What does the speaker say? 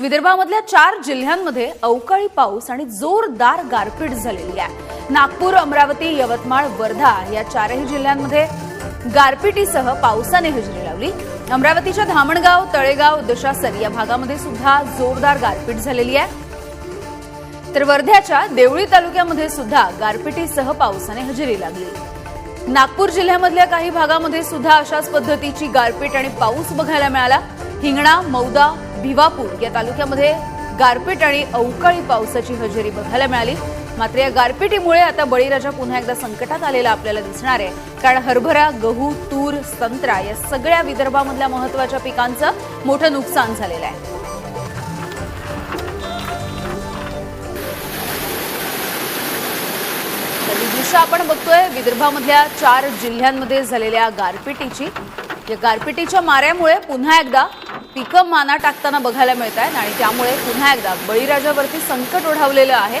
विदर्भामधल्या चार जिल्ह्यांमध्ये अवकाळी पाऊस आणि जोरदार गारपीट झालेली आहे. नागपूर अमरावती यवतमाळ वर्धा या चारही जिल्ह्यांमध्ये गारपिटीसह पावसाने हजेरी लावली. अमरावतीच्या धामणगाव तळेगाव दशासर या भागामध्ये सुद्धा जोरदार गारपीट झालेली आहे. तर वर्ध्याच्या देवळी तालुक्यामध्ये सुद्धा गारपिटीसह पावसाने हजेरी लागली. नागपूर जिल्ह्यामधल्या काही भागामध्ये सुद्धा अशाच पद्धतीची गारपीट आणि पाऊस बघायला मिळाला. हिंगणा मौदा भिवापूर या तालुक्यामध्ये गारपीट आणि अवकाळी पावसाची हजेरी बघायला मिळाली. मात्र या गारपिटीमुळे आता बळीराजा पुन्हा एकदा संकटात आलेला आपल्याला दिसणार आहे. कारण हरभरा गहू तूर संत्रा या सगळ्या विदर्भामधल्या महत्त्वाच्या पिकांचं मोठं नुकसान झालेलं आहे. तर आपण बघतोय. विदर्भामधल्या चार जिल्ह्यांमध्ये झालेल्या गारपिटीची. या गारपिटीच्या माऱ्यामुळे पुन्हा एकदा पिकं माना टाकताना बघायला मिळत आहेत आणि त्यामुळे पुन्हा एकदा बळीराजावरती संकट ओढावलेलं आहे.